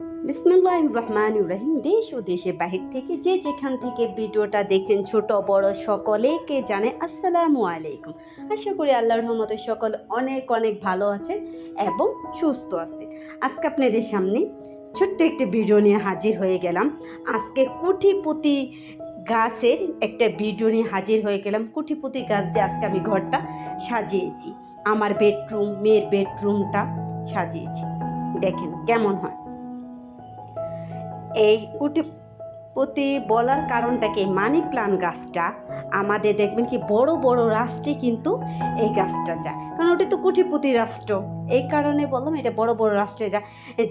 বিসমুল্লাহ রহমান রহিম দেশ ও দেশের বাহির থেকে যে যেখান থেকে ভিডিওটা দেখছেন ছোট, বড় সকলেকে জানে আসসালামু আলাইকুম। আশা করি আল্লাহর রহমতে সকল অনেক অনেক ভালো আছেন এবং সুস্থ আছেন। আজকে আপনাদের সামনে ছোট্ট একটি ভিডিও নিয়ে হাজির হয়ে গেলাম। আজকে কুঠিপুতি গাছের একটা ভিডিও নিয়ে হাজির হয়ে গেলাম। কুঠিপুতি গাছ দিয়ে আজকে আমি ঘরটা সাজিয়েছি। আমার বেডরুম, মেয়ের বেডরুমটা সাজিয়েছি। দেখেন কেমন হয়। এই কুটিপতি বলার কারণটা কি? মানি প্লান্ট গাছটা আমাদের দেখবেন কি বড় বড় রাষ্ট্রে কিন্তু এই গাছটা যায়। কারণ ওটি তো কুটিপতি রাষ্ট্র। এই কারণে বললাম এটা বড় বড় রাষ্ট্রে যা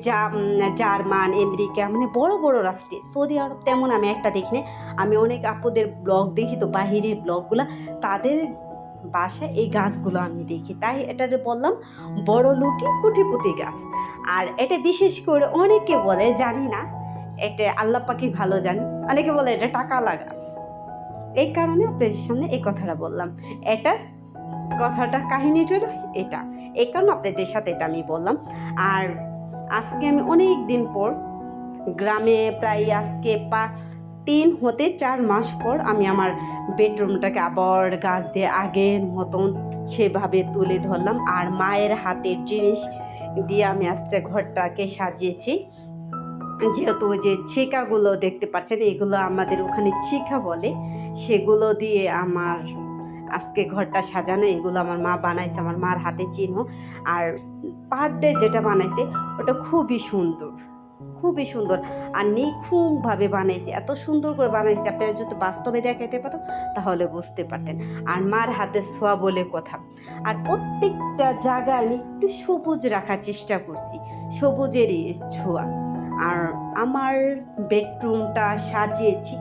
যা, জার্মান, আমেরিকা মানে বড় বড় রাষ্ট্রে। সৌদি আরব তেমন আমি একটা দেখিনি আমি অনেক আপুদের ব্লগ দেখি তো, বাহিরের ব্লগগুলো। তাদের বাসায় এই গাছগুলো আমি দেখি। তাই এটাতে বললাম বড় লোকে কুটিপুতি গাছ। আর এটা বিশেষ করে অনেকে বলে, জানি না। এটা আল্লাহ পাখি ভালো জানি। অনেকে বলে এটা টাকা লাগাস। এই কারণে আপনাদের সামনে এই কথাটা বললাম। এটার কথাটা, কাহিনীটা এটা। এই কারণে আপনাদের সাথে এটা আমি বললাম। আর আজকে আমি অনেক দিন পর গ্রামে প্রায় আজকে পা তিন হতে চার মাস পর আমি আমার বেডরুমটাকে আবার গাছ দিয়ে আগের মতন সেভাবে তুলে ধরলাম। আর মায়ের হাতের জিনিস দিয়ে আমি আজকে ঘরটাকে সাজিয়েছি। যেহেতু ওই যে ছিকাগুলো দেখতে পাচ্ছেন, এগুলো আমাদের ওখানে ছিকা বলে, সেগুলো দিয়ে আমার আজকে ঘরটা সাজানো, এগুলো আমার মা বানাইছে, আমার মার হাতে চিহ্ন আর পার্টে যেটা বানাইছে, ওটা খুবই সুন্দর খুবই সুন্দর। আর নিখুঁতভাবে বানাইছে, এত সুন্দর করে বানাইছে, আপনারা যদি বাস্তবে দেখাইতে পারতাম তাহলে বুঝতে পারতেন। আর মার হাতে ছোঁয়া বলে কথা। আর প্রত্যেকটা জায়গায় আমি একটু সবুজ রাখার চেষ্টা করছি, সবুজেরই ছোঁয়া। আর আমার বেডরুমটা সাজিয়েছি,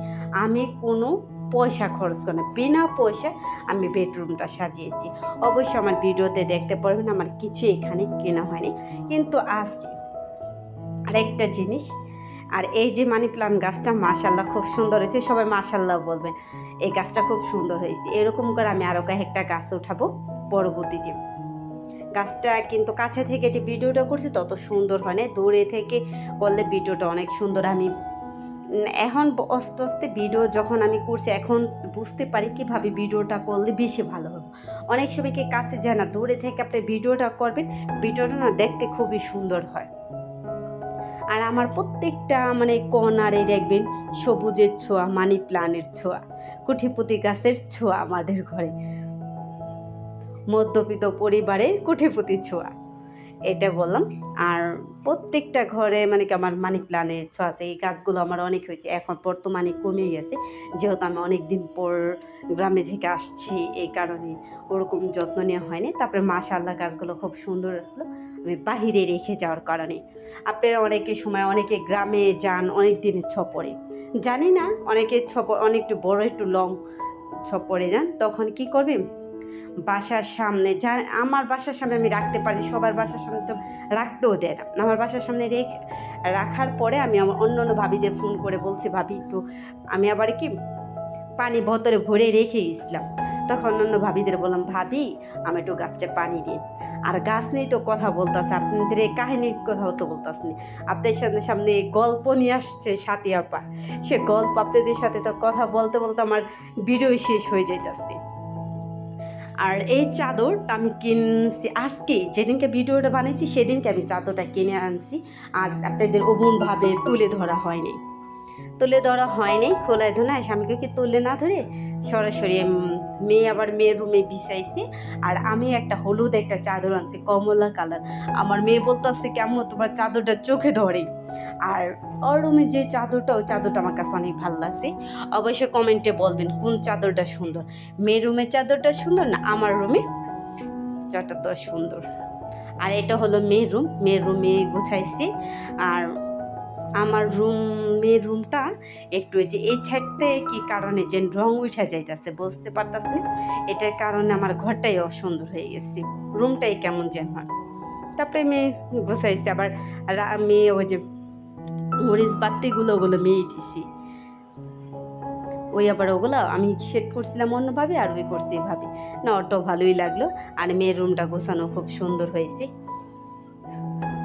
আমি কোনো পয়সা খরচ করি না। বিনা পয়সা আমি বেডরুমটা সাজিয়েছি। অবশ্য আমার ভিডিওতে দেখতে পারবেন, আমার কিছু এখানে কেনা হয়নি। কিন্তু আসি আরেকটা জিনিস, আর এই যে মানি প্লান্ট গাছটা মাশাল্লাহ খুব সুন্দর হয়েছে। সবাই মাশাল্লাহ বলবেন এই গাছটা খুব সুন্দর হয়েছে। এরকম করে আমি আরও কয়েকটা গাছ উঠাবো, পরবর্তীতে। গাছটা কিন্তু কাছে থেকে যে ভিডিওটা করছি, তত সুন্দর হয় না। দূরে থেকে করলে ভিডিওটা অনেক সুন্দর। আমি এখন আস্তে আস্তে ভিডিও যখন আমি করছি, এখন বুঝতে পারি কীভাবে ভিডিওটা করলে বেশি ভালো হবে। অনেক সময় কি কাছে যায় না, দূরে থেকে আপনি ভিডিওটা করবেন, ভিডিওটা না দেখতে খুবই সুন্দর হয়। আর আমার প্রত্যেকটা মানে কর্নারে দেখবেন, সবুজের ছোঁয়া, মানি প্লানের ছোঁয়া কুঠিপুতি গাছের ছোঁয়া আমাদের ঘরে। মধ্যবিত্ত পরিবারের কুঠিপুতি ছোঁয়া। এটা বললাম। আর প্রত্যেকটা ঘরে মানে কি আমার মানি প্লানের ছোঁয়া আছে। এই গাছগুলো আমার অনেক হয়েছে। এখন বর্তমানে কমে গেছে। যেহেতু আমি অনেক দিন পর গ্রামে থেকে আসছি, এই কারণে ওরকম যত্ন নেওয়া হয়নি। তারপরে মাশাল্লাহ গাছগুলো খুব সুন্দর আসলো। আমি বাহিরে রেখে যাওয়ার কারণে। আপনারা অনেকে সময় অনেকে গ্রামে যান অনেক দিনের ছপরে জানি না, অনেকে ছপর অনেক একটু বড়, একটু লং ছপরে যান। তখন কি করবে বাসার সামনে, যা আমার বাসার সামনে আমি রাখতে পারি, সবার বাসার সামনে তো রাখতেও দেয় না। আমার বাসার সামনে রেখে, রাখার পরে আমি আমার অন্য অন্য ভাবিদের ফোন করে বলছি, ভাবি একটু, আমি আবার কি পানি বোতলে ভরে রেখে গেছিলাম। তখন অন্য ভাবিদের বললাম, ভাবি, আমি একটু গাছটা পানি দিন আর গাছ নিয়ে তো কথা বলতেছে, আপনাদের এই কাহিনীর কথা তো বলতেছে। আপনাদের সামনে সামনে গল্প নিয়ে আসছে সাথী আপা। সে গল্প আপনাদের সাথে তো কথা বলতে বলতে আমার ভিডিও শেষ হয়ে যাইতেছে। আর এই চাদরটা আমি কিনছি আজকে। যেদিনকে ভিডিওটা বানিয়েছি সেদিনকে আমি চাদরটা কিনে আনছি। আর আপনাদের অমনভাবে তুলে ধরা হয়নি। তুলে ধরা হয়নি, খোলায় ধরে স্বামীকে কি তুলে না ধরে সরাসরি মেয়ে আবার মেয়ের রুমে বিছাইছে। আর আমি একটা হলুদ একটা চাদর আনছি, কমলা কালার। আমার মেয়ে বলতেছে, কেমন? তোমার চাদরটা চোখে ধরে। আর ওর রুমে যে চাদরটা, ওই চাদরটা আমার কাছে অনেক ভালো লাগছে। অবশ্যই কমেন্টে বলবেন, কোন চাদরটা সুন্দর? মেয়ের রুমের চাদরটা সুন্দর না আমার রুমে চাদরটা সুন্দর? আর এটা হলো মেয়ের রুম মেয়ের রুমে গুছাইছি। আর আমার রুম মেয়ের রুমটা একটু এই যে এই ছাড়তে কি কারণে যে রং উঠা যাইতেছে বুঝতে পারতাছি? এটার কারণে আমার ঘরটাই অসুন্দর হয়ে গেছে। রুমটাই কেমন যেন হয়। তারপরে মেয়ে গুছাইছি, আবার মেয়ে ওই যে মরিচ বাত্তিগুলো ওগুলো মেয়ে দিছি। ওই আবার ওগুলো আমি সেট করছিলাম অন্যভাবে আর ওই করছি এভাবে। না ওটাও ভালোই লাগল। আর মেয়ের রুমটা গোছানো খুব সুন্দর হয়েছে।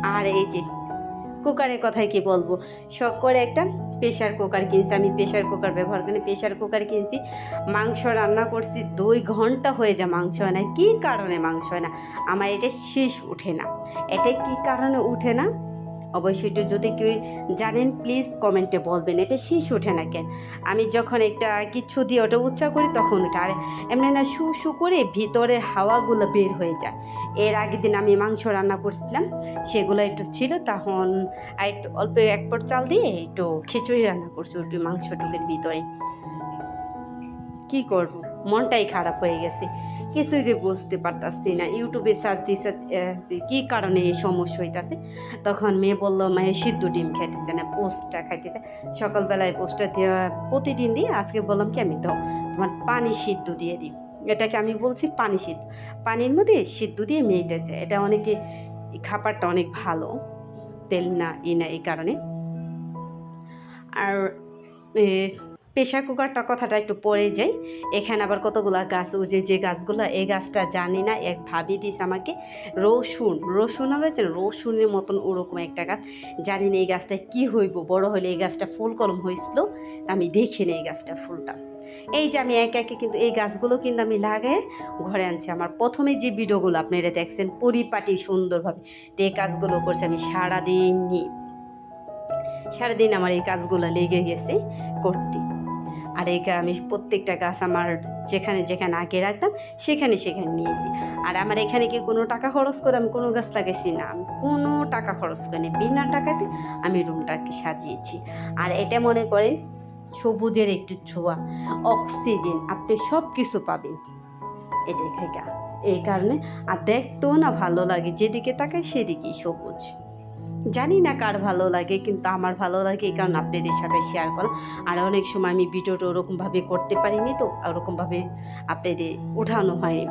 আর এই যে কুকারের কথাই কি বলব? শখ করে একটা প্রেশার কুকার কিনছি। আমি প্রেশার কুকার ব্যবহার করি প্রেশার কুকার কিনছি। মাংস রান্না করছি, দুই ঘণ্টা হয়ে যায় মাংস হয় না কী কারণে মাংস হয় না আমার এটা শেষ উঠে না। এটা কী কারণে উঠে না? অবশ্যই একটু যদি কেউ জানেন প্লিজ কমেন্টে বলবেন, এটা শীষ ওঠে না কেন? আমি যখন একটা কিচ্ছু দিয়ে ওটা উচ্চা করি, তখন ওটা আর এমনি না শু শু করে ভিতরের হাওয়াগুলো বের হয়ে যায়। এর আগের দিন আমি মাংস রান্না করছিলাম, সেগুলো একটু ছিল, তখন আর একটু অল্প এক পট চাল দিয়ে একটু খিচুড়ি রান্না করছি একটু মাংসটুকের ভিতরে কি করব? মনটাই খারাপ হয়ে গেছে। কিছুই যে বুঝতে পারতাছি না। ইউটিউবে সার্চ দিছে কী কারণে এই সমস্যা হইতাছে? তখন মেয়ে বলল মায়ের সিদ্ধ ডিম খাইতে চায় না, পোস্টটা খাইতে চায় সকালবেলায় পোস্টটা দেওয়া প্রতিদিন দিই আজকে বললাম কি, আমি দাও, তোমার পানি সিদ্ধ দিয়ে দিই। এটাকে আমি বলছি পানি সিদ্ধ। পানির মধ্যে সিদ্ধ দিয়ে মেয়েটা যায়। এটা অনেকে খাবারটা অনেক ভালো। তেল না, ই না, এই কারণে। আর প্রেশার কুকারটা কথাটা একটু পড়ে যাই। এখানে আবার কতগুলা গাছ উজে যে গাছগুলো এই গাছটা জানি না, এক ভাবি দিস আমাকে, রসুন রসুন আমরা রসুনের মতন ওরকম একটা গাছ। জানি না এই গাছটা কি হইব, বড় হলে এই গাছটা ফুল কলম হয়েছিল আমি দেখিনি এই গাছটা ফুলটা। এই যে আমি একে একে কিন্তু এই গাছগুলো কিন্তু আমি লাগিয়ে ঘরে আনছি। আমার প্রথমে যে ভিডিওগুলো আপনারা দেখছেন, পরিপাটি সুন্দরভাবে, তো এই কাজগুলো করছি আমি সারাদিনই। সারাদিন আমার এই কাজগুলো লেগে গেছে করতে। আর এই আমি প্রত্যেকটা গাছ আমার যেখানে যেখানে আগে রাখতাম, সেখানে সেখানে নিয়েছি। আর আমার এখানে কি কোনো টাকা খরচ করে আমি কোনো গাছ লাগাইছি না। আমি কোনো টাকা খরচ করিনি। বিনা টাকাতে আমি রুমটাকে সাজিয়েছি। আর এটা মনে করেন, সবুজের একটু ছোঁয়া। অক্সিজেন, আপনি সব কিছু পাবেন। এটাই থেকে এই কারণে আর দেখতেও না ভালো লাগে। যেদিকে তাকায় সেদিকেই সবুজ। জানি না কার ভালো লাগে, কিন্তু আমার ভালো লাগে এই কারণে আপনাদের সাথে শেয়ার করলাম। আর অনেক সময় আমি ভিডিওটা ওরকমভাবে করতে পারিনি তো, ওরকমভাবে আপনাদের উঠানো হয়নি।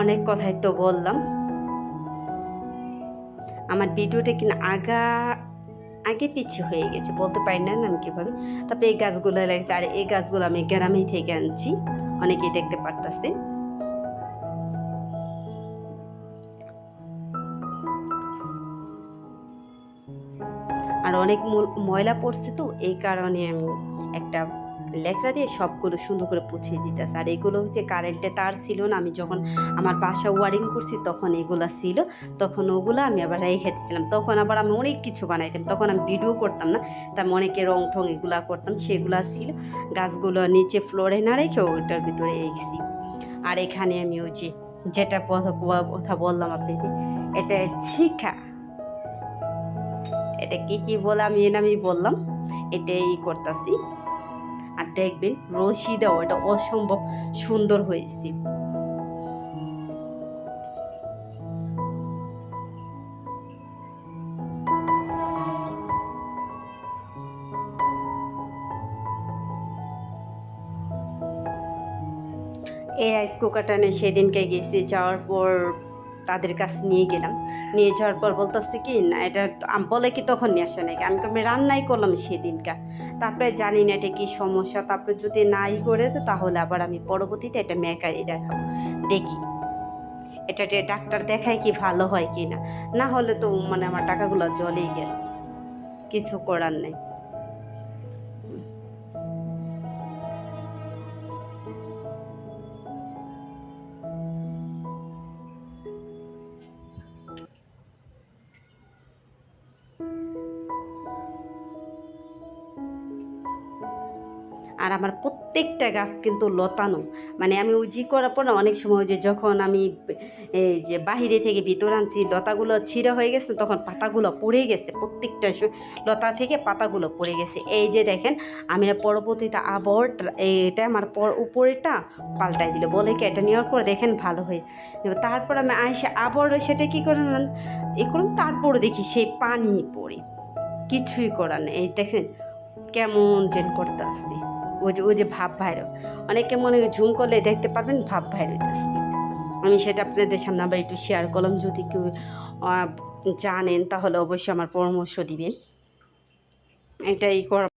অনেক কথাই তো বললাম। আমার ভিডিওটা কিনা আগা আগে পিছু হয়ে গেছে, বলতে পারি না আমি কীভাবে। তারপরে এই গাছগুলো লাগছে, আর এই গাছগুলো আমি গ্রামেই থেকে আনছি, অনেকেই দেখতে পারতাছে। আর অনেক ময়লা পড়ছে তো, এই কারণে আমি একটা লেখরা দিয়ে সবগুলো সুন্দর করে পুছিয়ে দিতেছে। আর এগুলো হচ্ছে কারেন্টে তার ছিল না, আমি যখন আমার বাসা ওয়ারিং করছি তখন এগুলো ছিল, তখন ওগুলো আমি আবার রেখে দিয়েছিলাম তখন আবার আমি অনেক কিছু বানাইতাম, তখন আমি ভিডিও করতাম না, তা আমি অনেকে রং ঠং এগুলা করতাম, সেগুলো ছিল। গাছগুলো নিচে ফ্লোরে না রেখে ওইটার ভিতরে রেখেছি আর এখানে আমি ওই যে যেটা কথা বললাম আপনাকে, এটা শিখা এটা কি কি বলে আমি এর আমি বললাম, এটাই করতেছি। আর দেখবেন রশি দাও এটা অসম্ভব সুন্দর হয়েছে। এই রাইস কুকারটা সেদিনকে গেছি, যাওয়ার পর তাদের কাছে নিয়ে গেলাম। নিয়ে যাওয়ার পর বলতেছে কি, না, এটা বলে কি তখন নিয়ে আসে নাকি আমি আমি রান্নাই করলাম সেদিনকা তারপরে জানি না এটা কী সমস্যা, তারপরে যদি নাই করে তাহলে আবার আমি পরবর্তীতে এটা মেকাই দেখাবো। দেখি, এটা যে ডাক্তার দেখায় কি ভালো হয় কি না? না হলে তো মানে আমার টাকাগুলো জলেই গেল। কিছু করার নেই। আর আমার প্রত্যেকটা গাছ কিন্তু লতানো। মানে আমি ওই উজি করার পর না অনেক সময় যে যখন আমি এই যে বাহিরে থেকে ভিতর আনছি, লতাগুলো ছিঁড়া হয়ে গেছে, তখন পাতাগুলো পড়ে গেছে। প্রত্যেকটা লতা থেকে পাতাগুলো পড়ে গেছে। এই যে দেখেন, আমি পরবর্তীতে আবার এটা আমার পর উপরেটা পাল্টাই দিল। বলে কি এটা নেওয়ার পর দেখেন ভালো হয়ে তারপর আমি আইসে আবার সেটা কী করলাম এ করলাম তারপর দেখি সেই পানি পড়ে। কিছুই করার নেই। এই দেখেন, কেমন যেন করতে আসছি। ওই যে ওই যে ভাব ভাইরাল। অনেকে মনে ঝুম করলে দেখতে পারবেন ভাব ভাইর হইতেছে। আমি সেটা আপনাদের সামনে আবার একটু শেয়ার করলাম, যদি কেউ জানেন তাহলে অবশ্যই আমার পরামর্শ দিবেন। এটাই করা